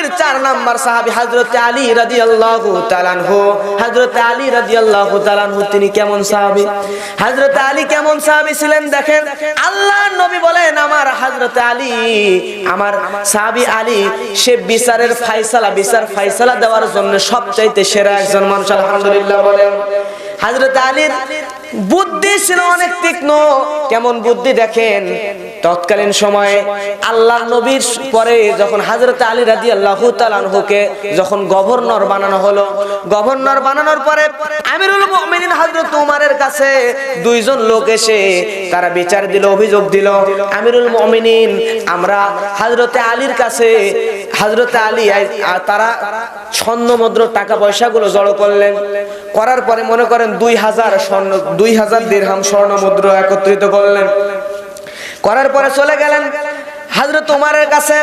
নবীর চার নাম্বার সাহাবী হযরত আলী রাদিয়াল্লাহু তাআলা আনহু। হযরত আলী রাদিয়াল্লাহু তাআলা আনহু, তিনি কেমন সাহাবী? হযরত আলী কেমন সাহাবী ছিলেন দেখেন? আল্লাহর নবী বলেন, আমার হযরত আলী, আমার সাহাবী আলী, সে বিচারের ফয়সালা বিচার ফয়সালা দেওয়ার জন্য সবচাইতে সেরা একজন মানুষ, আলহামদুলিল্লাহ বলেন। হযরত আলীর বুদ্ধি ছিল অনেক তীক্ষ্ণ। কেমন বুদ্ধি দেখেন? তৎকালীন সময়ে আল্লাহ নবীর পরে যখন হাজরত আলী রাজি আল্লাহ তালানহুকে যখন গভর্নর বানানো হলো, গভর্নর বানানোর পরে আমিরুল মুমিনিন হযরত উমারের কাছে দুইজন লোক এসে তারা বিচার দিল, অভিযোগ দিল, আমিরুল মুমিনিন, আমরা হযরতে আলীর কাছে হযরতে আলী তারা স্বর্ণ মুদ্র টাকা পয়সাগুলো জড়ো করলেন। করার পরে মনে করেন দুই হাজার স্বর্ণ, দুই হাজার দিরহাম স্বর্ণ মুদ্র একত্রিত করলেন। করার পরে চলে গেলেন। হাজরত উমারের কাছে।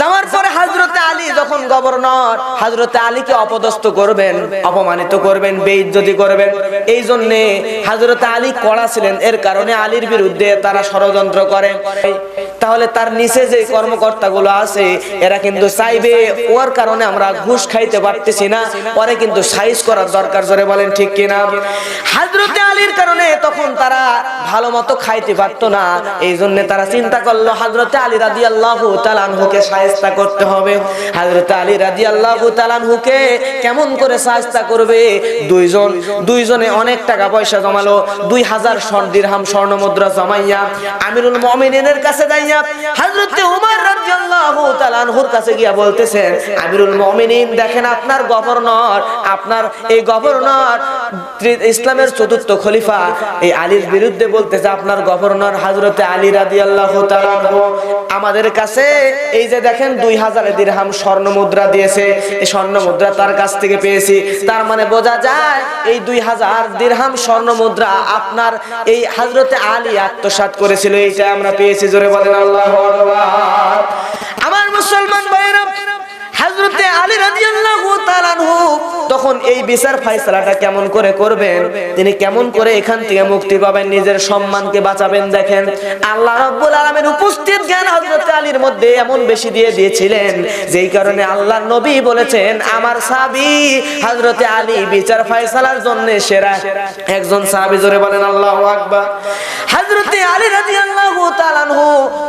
যাওয়ার পরে হাজরতে আলী যখন গভর্নর হাজরতে আলীকে অপদস্থ করবেন, অপমানিত করবেন, বেইজ্জতি করবেন এই জন্যে হাজরতে আলী কড়া ছিলেন। এর কারণে আলীর বিরুদ্ধে তারা ষড়যন্ত্র করে। তাহলে তার নিচে যে কর্মকর্তাগুলো আছে, এরা কিন্তু চাইবে, ওর কারণে আমরা ঘুষ খাইতে পারতেছি না, পরে কিন্তু সাইজ করার দরকার, জোরে বলেন ঠিক কিনা? হাজরতে আলীর কারণে তখন তারা ভালো মতো খাইতে পারতো না, এই জন্য তারা চিন্তা করল, হাজরতে আলী রাজি আল্লাহ তালানহুকে সাহেস্তা করতে হবে। হাজরতে আলী রাজি আল্লাহ তালানহুকে কেমন করে সাহেস্তা করবে? দুইজন, দুইজনে অনেক টাকা পয়সা জমালো, দুই হাজার স্বর্ণ, দিরহাম স্বর্ণ মুদ্রা জমাইয়া আমিরুল মুমিনিনের কাছে যাইয়া কাছে গিয়া বলতেছেন দেখেন আপনার গভর্নর আপনার এই গভর্নর ইসলামের চতুর্থ খলিফা এই আলীর বিরুদ্ধে বলতেছে আপনার গভর্নর হযরতে আলী তাআলা আনহু। আমাদের কাছে এই যে দেখেন দুই হাজার দিরহাম স্বর্ণ মুদ্রা দিয়েছে, এই স্বর্ণ মুদ্রা তার কাছ থেকে পেয়েছি। তার মানে বোঝা যায় এই দুই হাজার দিরহাম স্বর্ণ মুদ্রা আপনার এই হযরতে আলী আত্মসাৎ করেছিল, এইটা আমরা পেয়েছি, জোরে বলেন আল্লাহু আমার মুসলমান ভাইরা হযরতে আলী তাআলা আনহু তখন এই বিচার ফয়সালাটা কেমন করে করবেন? তিনি কেমন করে এখান থেকে মুক্তি পাবেন? নিজের সম্মানকে বাঁচাবেন দেখেন। আল্লাহ রাব্বুল আলামিন উপস্থিত জ্ঞান হযরতে আলীর মধ্যে এমন বেশি দিয়ে দিয়েছিলেন, যেই কারণে আল্লাহর নবী বলেছেন, আমার সাহাবী হযরতে আলী বিচার ফয়সালার জন্য সেরা। একজন সাহাবী জোরে বলেন, আল্লাহু আকবার। হযরতে আলী রাদিয়াল্লাহু তাআলা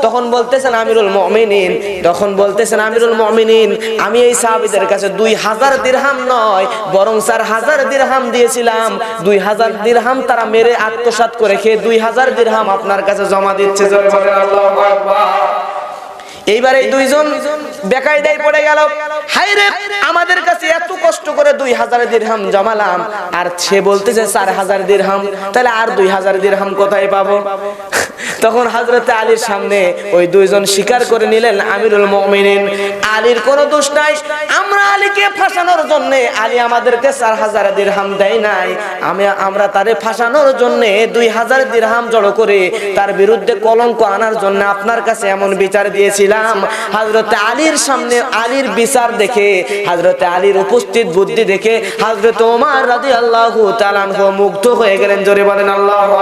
তখন বলতেছেন আমিরুল মমিনিন, তখন বলতেছেন আমিরুল মমিনিন, আমি এই সাহাবিদের কাছে দুই হাজার দিরহাম নয়, বরং চার হাজার দিরহাম দিয়েছিলাম। দুই হাজার দিরহাম তারা মেরে আত্মসাত করে খেয়ে দুই হাজার দিরহাম আপনার কাছে জমা দিচ্ছে এইবার এই দুইজন বেকায়দায় পড়ে গেল। আমাদের কাছে এত কষ্ট করে দুই হাজার দিরহাম জমালাম। আর সে বলতেছে, চার হাজার দিরহাম, তাহলে আর দুই হাজার দিরহাম কোথায় পাবো? তখন হাজরতে আলীর সামনে ওই দুইজন স্বীকার করে নিলেন আমিরুল মুমিনিন। আলীর কোনো দোষ নাই। আমরা আলীকে ফাঁসানোর জন্য, আলী আমাদেরকে চার হাজার দিরহাম দেয় নাই। আমি, আমরা তারে ফাঁসানোর জন্য দুই হাজার দিরহাম জড়ো করে তার বিরুদ্ধে কলঙ্ক আনার জন্য আপনার কাছে এমন বিচার দিয়েছিলাম। হাজরতে আলীর সামনে, আলীর বিচার দেখে হাজরতে আলীর উপস্থিত বুদ্ধি দেখে হাজরত ওমর রাদিয়াল্লাহু আল্লাহ আনহু মুগ্ধ হয়ে গেলেন। জোরে বলেন, আল্লাহু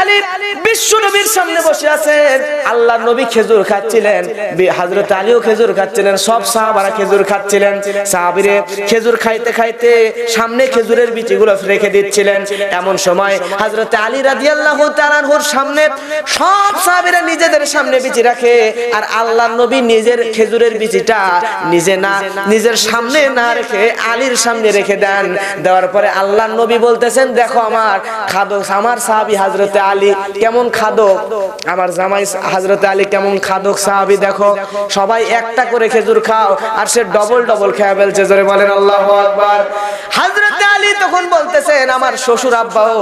আলী বিশ্ব নবীর সামনে বসে আছেন। নবী খেজুর খাচ্ছিলেন আলীও খেজুর খাচ্ছিলেন, সব সাহাবারা খেজুর খাচ্ছিলেন। খেজুর খাইতে খাইতে সামনে খেজুরের বিচিগুলো রেখে দিচ্ছিলেন। এমন সময় আলী রাদিয়াল্লাহু তাআলার সামনে সব সাহাবীরা নিজেদের সামনে বিচি রাখে আর আল্লাহ নবী নিজের খেজুরের বিচিটা নিজে না, নিজের সামনে না রেখে আলীর সামনে রেখে দেন। দেওয়ার পরে আল্লাহ নবী বলতেছেন, দেখো আমার খাদক, আমার সাহাবী হাজরতে আলী কেমন খাদক? আমার জামাই হাজরতে আলী কেমন খাদক সাহাবী, দেখো, সবাই একটা করে খেজুর খাও আর সে ডবল ডবল খেয়ে ফেলছে, জোরে বলেন আল্লাহু আকবার। হাজরতে আলী তখন বলতেছেন, আমার শ্বশুর আব্বাও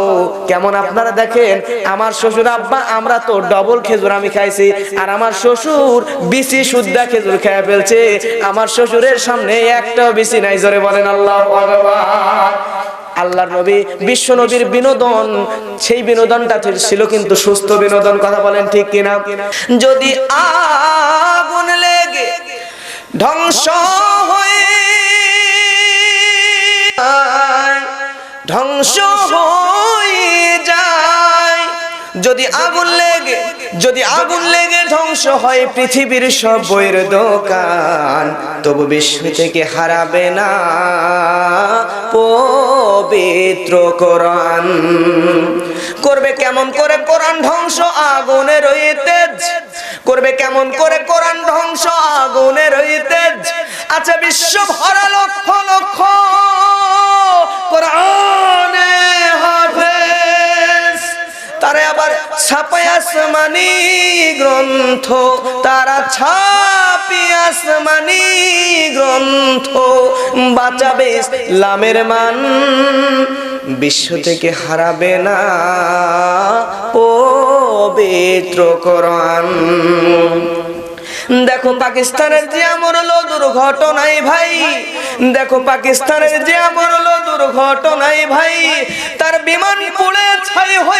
কেমন আপনারা দেখেন? আমার শ্বশুর আব্বা, আমরা তো ডবল খেজুর আমি খাইছি, আর আমার শ্বশুর বিসি শুদ্ধা খেজুর খেয়ে ফেলছে। আমার শ্বশুরের সামনে একটাও বিসি নাই, জোরে বলেন আল্লাহ আকবার। আল্লাহর নবী, বিশ্ব নবীর বিনোদন, সেই বিনোদনটা ছিল কিন্তু সুস্থ বিনোদন, কথা বলেন ঠিক কিনা? যদি আগুন লেগে ধ্বংস হয়ে ধ্বংস হয়ে যায়, যদি আগুন লেগে, যদি আগুন লেগে ধ্বংস হয় পৃথিবীর সব বইয়ের দোকান, তবু বিশ্ব থেকে হারাবে না। পবিত্র কোরআন। করবে কেমন করে কোরআন ধ্বংস? আগুনের ওই তেজ। করবে কেমন করে কোরআন ধ্বংস? আগুনের ওই তেজ। আচ্ছা বিশ্ব ভরা লক্ষ লক্ষ কোরআনে হাফেজ। তারা আবার ছাপাই আসমানি গ্রন্থ, তারা ছাপি গ্রন্থ বাঁচাবে ইসলামের মান। বিশ্ব থেকে হারাবে না দেখো পাকিস্তানের যে আমর হলো দুর্ঘটনায় ভাই। দেখো পাকিস্তানের যে আমর হলো দুর্ঘটনায় ভাই। তার বিমান পুড়ে ছাই হয়েছে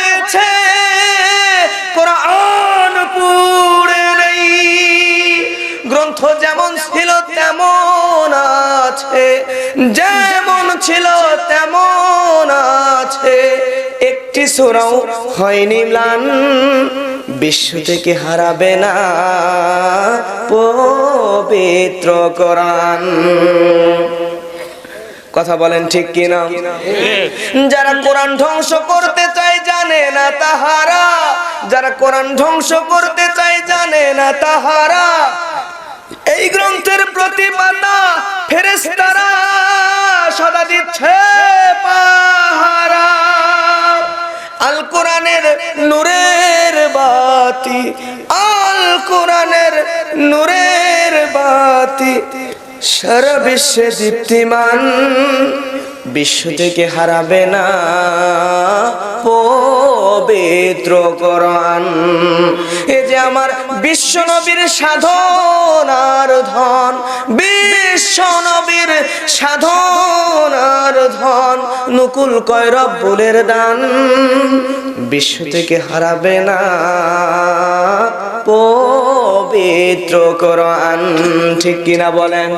আছে, যেমন ছিল তেমন আছে। একটি সুরাও হয়নি ম্লান, বিশ্ব থেকে হারাবে না পবিত্র কোরআন। কথা বলেন ঠিক কিনা? যারা কোরআন ধ্বংস করতে চায় জানে না তাহারা, যারা কোরআন ধ্বংস করতে চায় জানে না তাহারা এই গ্রন্থের প্রতি পাতা ফেরেস্তারা সদা দিচ্ছে পাহারা। আল কোরআনের নূরের বাতি আল কোরআনের নূরের বাতি, সারা বিশ্বে দীপ্তিমান। বিশ্ব থেকে হারাবে না। পবিত্র কোরআন। এ যে আমার বিশ্ব নবীর সাধনার ধন। বিশ্ব নবীর সাধনার ধন। নকুল কয় রব্বুলের দান। বিশ্ব থেকে হারাবে না। পবিত্র কোরআন। ঠিক কিনা বলেন?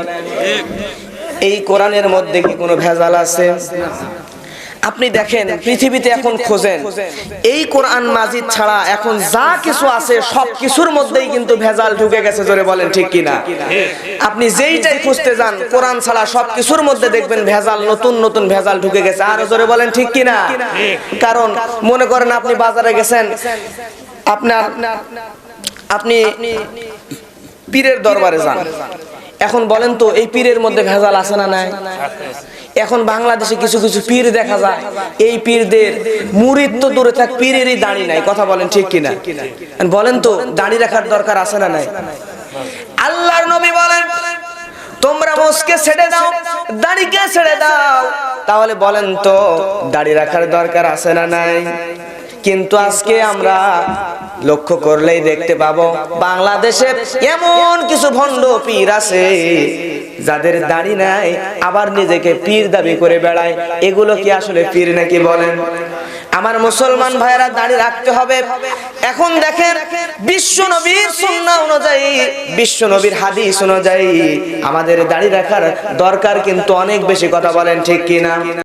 এই কোরআনের মধ্যে কি কোনো ভেজাল আছে? আপনি দেখেন, পৃথিবীতে এখন খোঁজেন, এই কোরআন মাজিদ ছাড়া এখন যা কিছু আছে সব কিছুর মধ্যেই কিন্তু ভেজাল ঢুকে গেছে, জোরে বলেন ঠিক কিনা? আপনি যেইটাই খুঁজতে যান, কোরআন ছাড়া সব কিছুর মধ্যে দেখবেন ভেজাল, নতুন নতুন ভেজাল ঢুকে গেছে। আর জোরে বলেন ঠিক কিনা? কারণ, মনে করেন আপনি বাজারে গেছেন আপনার আপনি পীরের দরবারে যান। এখন বলেন তো, এই পীরের মধ্যে ভেজাল আছে না নাই? এখন বাংলাদেশে কিছু কিছু পীর দেখা যায়, এই পীরদের মুরিদ তো দূরে থাক, পীরেরই দাড়ি নাই, কথা বলেন ঠিক কিনা? বলেন তো, দাড়ি রাখার দরকার আছে না নাই? আল্লাহর নবী বলেন, তোমরা মোসকে ছেড়ে দাও, দাড়িকে ছেড়ে দাও। তাহলে বলেন তো, দাড়ি রাখার দরকার আছে না নাই? কিন্তু আজকে আমরা লক্ষ্য করলেই দেখতে পাবো বাংলাদেশের এমন কিছু ভণ্ড পীর আছে, যাদের দাড়ি নাই, আবার নিজেকে পীর দাবি করে বেড়ায়। এগুলো কি আসলে পীর নাকি বলেন? আমার মুসলমান ভাইয়েরা, দাড়ি রাখতে হবে। এখন দেখেন, বিশ্ব নবীর সুন্নাহ অনুযায়ী, বিশ্ব নবীর হাদিস অনুযায়ী আমাদের দাড়ি রাখার দরকার কিন্তু অনেক বেশি কথা বলেন ঠিক কিনা?